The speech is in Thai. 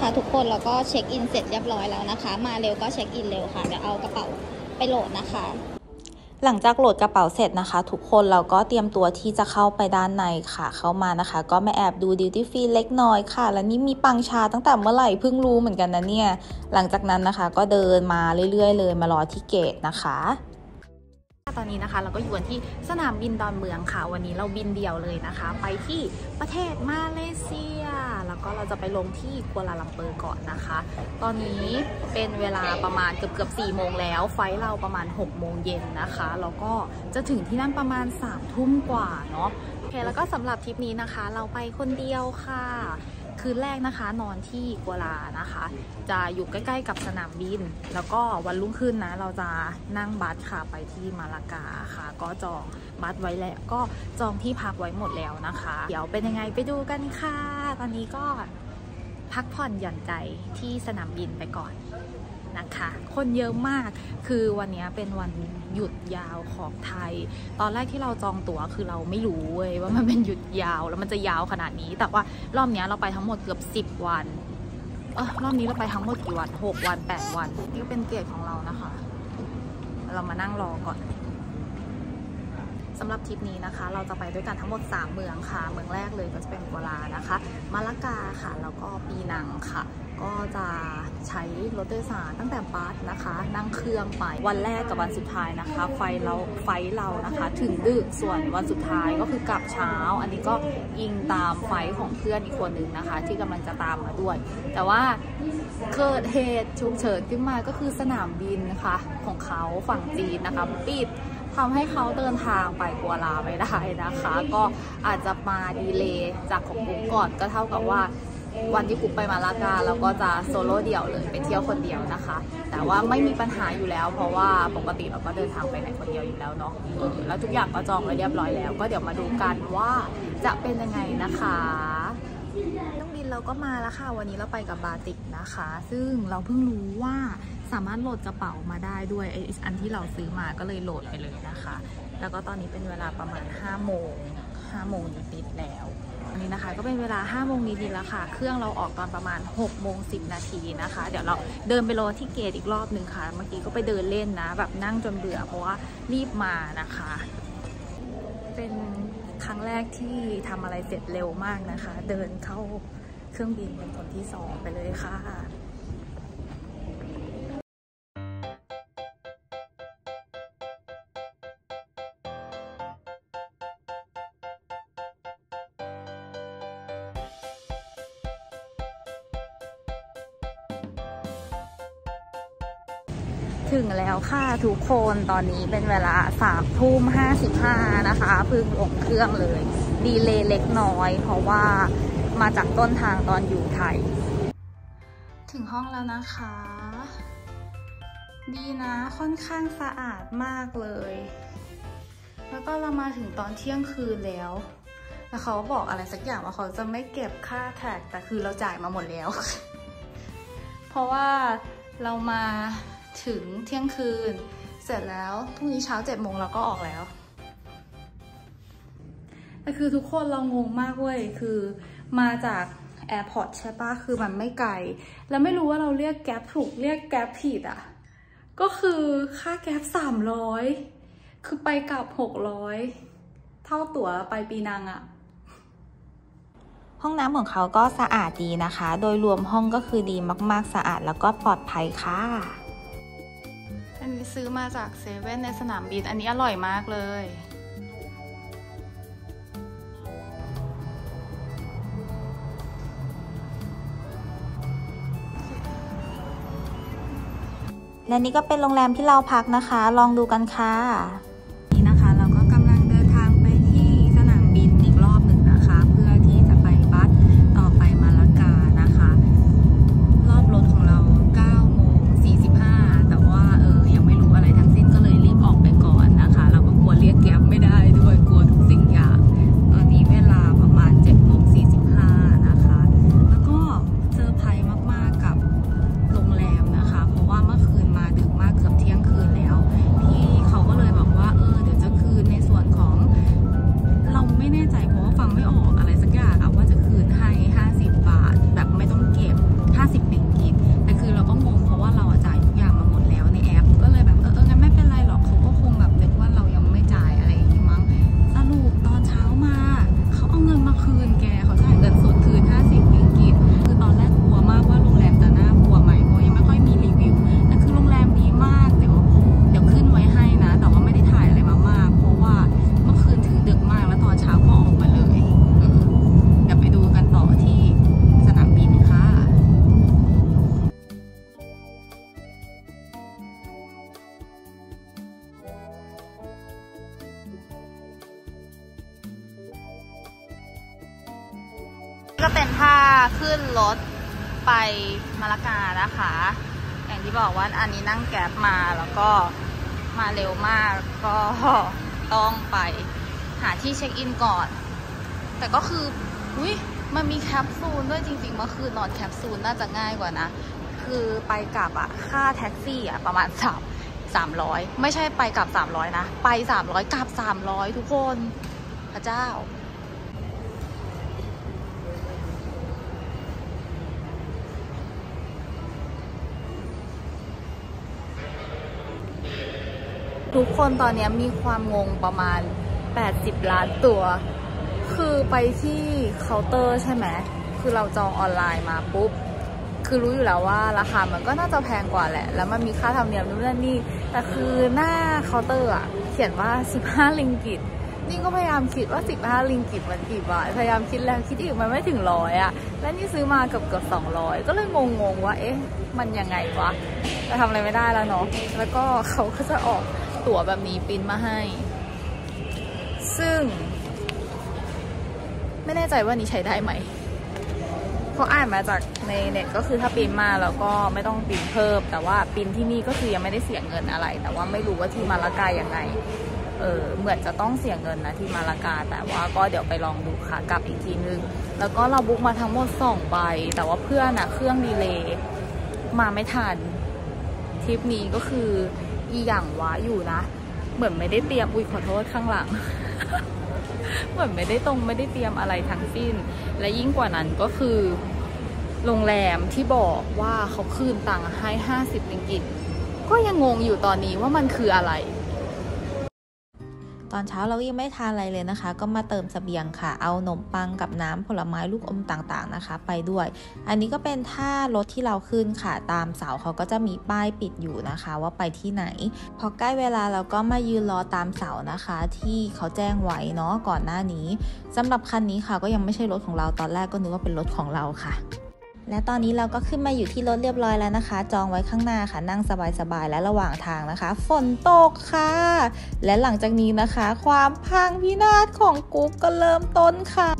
นะคะ ทุกคนแล้วก็เช็คอินเสร็จเรียบร้อยแล้วนะคะ มาเร็วก็เช็คอินเร็วค่ะเดี๋ยวเอากระเป๋าไปโหลดนะคะ หลังจากโหลดกระเป๋าเสร็จนะคะ ทุกคนเราก็เตรียมตัวที่จะเข้าไปด้านในค่ะ เข้ามานะคะ ก็มาแอบดูดิวตี้ฟรีเล็กน้อยค่ะ และนี่มีปังชาตั้งแต่เมื่อไหร่เพิ่งรู้เหมือนกันนะเนี่ย หลังจากนั้นนะคะ ก็เดินมาเรื่อยๆ เลยมารอที่เกตนะคะ ตอนนี้นะคะ เราก็อยู่กันที่สนามบินดอนเมืองค่ะ วันนี้เราบินเดี่ยวเลยนะคะ ไปที่ประเทศมาเลเซีย แล้วก็เราจะไปลงที่กัวลาลัมเปอร์ก่อนนะคะ ตอนนี้เป็นเวลาประมาณเกือบเกือบสี่โมงแล้ว ไฟล์เราประมาณ6โมงเย็นนะคะ แล้วก็จะถึงที่นั่นประมาณ3ามทุ่มกว่าเนาะ โอเค แล้วก็สำหรับทริปนี้นะคะ เราไปคนเดียวค่ะ คืนแรกนะคะ นอนที่กัวลานะคะ จะอยู่ใกล้ๆกับสนามบิน แล้วก็วันรุ่งขึ้นนะ เราจะนั่งบัสค่ะไปที่มาลากาค่ะ ก็จองบัสไว้แล้วก็จองที่พักไว้หมดแล้วนะคะ เดี๋ยวเป็นยังไงไปดูกันค่ะ ตอนนี้ก็พักผ่อนหย่อนใจที่สนามบินไปก่อน นะคะ คนเยอะมากคือวันนี้เป็นวันหยุดยาวของไทย ตอนแรกที่เราจองตั๋วคือเราไม่รู้เว้ยว่ามันเป็นหยุดยาวแล้วมันจะยาวขนาดนี้ แต่ว่ารอบนี้เราไปทั้งหมดเกือบ10 วันเออรอบนี้เราไปทั้งหมดกี่วัน 6 วัน 8 วัน นี่ก็เป็นเกียรติของเรานะคะ เรามานั่งรอก่อน สำหรับทริปนี้นะคะ เราจะไปด้วยกันทั้งหมด 3 เมืองค่ะ เมืองแรกเลยก็จะเป็นกัวลานะคะมาละกาค่ะ แล้วก็ปีนังค่ะ ก็จะใช้รถโดยสารตั้งแต่บัสนะคะ นั่งเครื่องไปวันแรกกับวันสุดท้ายนะคะ ไฟเราไฟเรานะคะ ถึงดึกส่วนวันสุดท้ายก็คือกลับเช้า อันนี้ก็ยิงตามไฟของเพื่อนอีกคนหนึ่งนะคะ ที่กำลังจะตามมาด้วย แต่ว่าเกิดเหตุฉุกเฉินขึ้นมาก็คือสนามบินค่ะของเขาฝั่งจีนนะคะปิด ทำให้เขาเดินทางไปกัวลาไม่ได้นะคะ ก็อาจจะมาดีเลย์จากของกุ๊กก่อนก็เท่ากับว่าวันที่กุ๊กไปมาลากาเราก็จะโซโล่เดี่ยวเลยไปเที่ยวคนเดียวนะคะ แต่ว่าไม่มีปัญหาอยู่แล้ว เพราะว่าปกติเราก็เดินทางไปไหนคนเดียวอยู่แล้วเนาะแล้วทุกอย่างก็จองไว้เรียบร้อยแล้ว ก็เดี๋ยวมาดูกันว่าจะเป็นยังไงนะคะ เราก็มาแล้วค่ะ วันนี้เราไปกับบาติกนะคะ ซึ่งเราเพิ่งรู้ว่าสามารถโหลดกระเป๋ามาได้ด้วยไออันที่เราซื้อมาก็เลยโหลดไปเลยนะคะ แล้วก็ตอนนี้เป็นเวลาประมาณ5โมง5โมงนิดๆแล้วอันนี้นะคะก็เป็นเวลา5โมงนิดๆแล้วค่ะ เครื่องเราออกตอนประมาณ6โมง10 นาทีนะคะ เดี๋ยวเราเดินไปรอที่เกตอีกรอบหนึ่งค่ะ เมื่อกี้ก็ไปเดินเล่นนะ แบบนั่งจนเบื่อเพราะว่ารีบมานะคะ เป็นครั้งแรกที่ทำอะไรเสร็จเร็วมากนะคะ เดินเข้า เครื่องบินเป็นคนที่สองไปเลยค่ะถึงแล้วค่ะทุกคนตอนนี้เป็นเวลาสามทุ่มห้าสิบห้านะคะเพิ่งลงเครื่องเลย ดีเลย์เล็กน้อยเพราะว่า มาจากต้นทางตอนอยู่ไทย ถึงห้องแล้วนะคะ ดีนะค่อนข้างสะอาดมากเลย แล้วก็เรามาถึงตอนเที่ยงคืนแล้วแล้วเขาบอกอะไรสักอย่างว่าเขาจะไม่เก็บค่าแท็กแต่คือเราจ่ายมาหมดแล้ว เพราะว่าเรามาถึงเที่ยงคืน เสร็จแล้วพรุ่งนี้เช้าเจ็ดโมงเราก็ออกแล้วแต่คือทุกคนเรางงมากเว้ยคือ มาจากแอร์พอร์ตใช่ปะคือมันไม่ไกล แล้วไม่รู้ว่าเราเรียกแก๊ปถูกเรียกแก๊ปผิดอะ ก็คือค่าแก๊ปสามร้อยคือไปกลับหกร้อยเท่าตั๋วไปปีนังอะห้องน้ำของเขาก็สะอาดดีนะคะ โดยรวมห้องก็คือดีมากๆ สะอาดแล้วก็ปลอดภัยค่ะ อันนี้ซื้อมาจากเซเว่นในสนามบิน อันนี้อร่อยมากเลย และนี่ก็เป็นโรงแรมที่เราพักนะคะ ลองดูกันค่ะ ก็เป็นท่าขึ้นรถไปมาละกานะคะ อย่างที่บอกว่าอันนี้นั่งแก๊บมาแล้วก็มาเร็วมากก็ต้องไปหาที่เช็คอินก่อน แต่ก็คืออุ้ยมันมีแคปซูลด้วยจริงๆเมื่อคืนนอนแคปซูลน่าจะง่ายกว่านะ คือไปกลับอะค่าแท็กซี่อะประมาณสามสามร้อยไม่ใช่ไปกลับสามร้อยนะ ไปสามร้อยกลับสามร้อยทุกคน พระเจ้า ทุกคนตอนนี้มีความงงประมาณ 80 ล้านตัว คือไปที่เคาน์เตอร์ใช่ไหม คือเราจองออนไลน์มาปุ๊บ คือรู้อยู่แล้วว่าราคามันก็น่าจะแพงกว่าแหละ แล้วมันมีค่าธรรมเนียมนู่นนั่นนี่ แต่คือหน้าเคาน์เตอร์อะ เขียนว่า 15 ลิงกิตนี่ก็พยายามคิดว่า 15 ลิงกิตมันกี่บาท พยายามคิดแล้วคิดอีกมันไม่ถึงร้อยอะ และนี่ซื้อมาเกือบเกือบ200 ก็เลยงงๆว่า เอ๊ะ มันยังไงวะแต่ทำอะไรไม่ได้แล้วเนาะ แล้วก็เขาก็จะออก ตั๋วแบบนี้ปิ้นมาให้ ซึ่ง ไม่แน่ใจว่านี้ใช้ได้ไหมเพราะอ่านมาจากในเน็ตก็คือถ้าปิ้นมาแล้วก็ไม่ต้องปิ้นเพิ่ม แต่ว่าปิ้นที่นี่ก็คือยังไม่ได้เสียเงินอะไร แต่ว่าไม่รู้ว่าที่มาลากายังไงเออเหมือนจะต้องเสียเงินนะที่มาลากา แต่ว่าก็เดี๋ยวไปลองดูค่ะกลับอีกทีนึง แล้วก็เราบุ๊กมาทั้งหมดสองใบ แต่ว่าเพื่อนอะเครื่องดีเลย์มาไม่ทันทริปนี้ก็คือ อีอย่างวะอยู่นะ เหมือนไม่ได้เตรียมอุ้ยขอโทษข้างหลัง เหมือนไม่ได้ตรงไม่ได้เตรียมอะไรทั้งสิ้น และยิ่งกว่านั้นก็คือ โรงแรมที่บอกว่าเขาคืนตังค์ให้ 50ลิงกิตก็ยังงงอยู่ตอนนี้ว่ามันคืออะไร ตอนเช้าเรายังไม่ทานอะไรเลยนะคะ ก็มาเติมสเสบียงค่ะ เอาขนมปังกับน้ำผลไม้ลูกอมต่างๆนะคะ ไปด้วย อันนี้ก็เป็นท่ารถที่เราขึ้นค่ะ ตามเสาเขาก็จะมีป้ายปิดอยู่นะคะ ว่าไปที่ไหน พอใกล้เวลาเราก็มายืนรอตามเสานะคะ ที่เขาแจ้งไว้เนาะก่อนหน้านี้สำหรับคันนี้ค่ะก็ยังไม่ใช่รถของเราตอนแรกก็นึกว่าเป็นรถของเราค่ะ และตอนนี้เราก็ขึ้นมาอยู่ที่รถเรียบร้อยแล้วนะคะ จองไว้ข้างหน้าค่ะ นั่งสบายๆ และระหว่างทางนะคะ ฝนตกค่ะ และหลังจากนี้นะคะ ความพังพินาศของกุ๊กก็เริ่มต้นค่ะ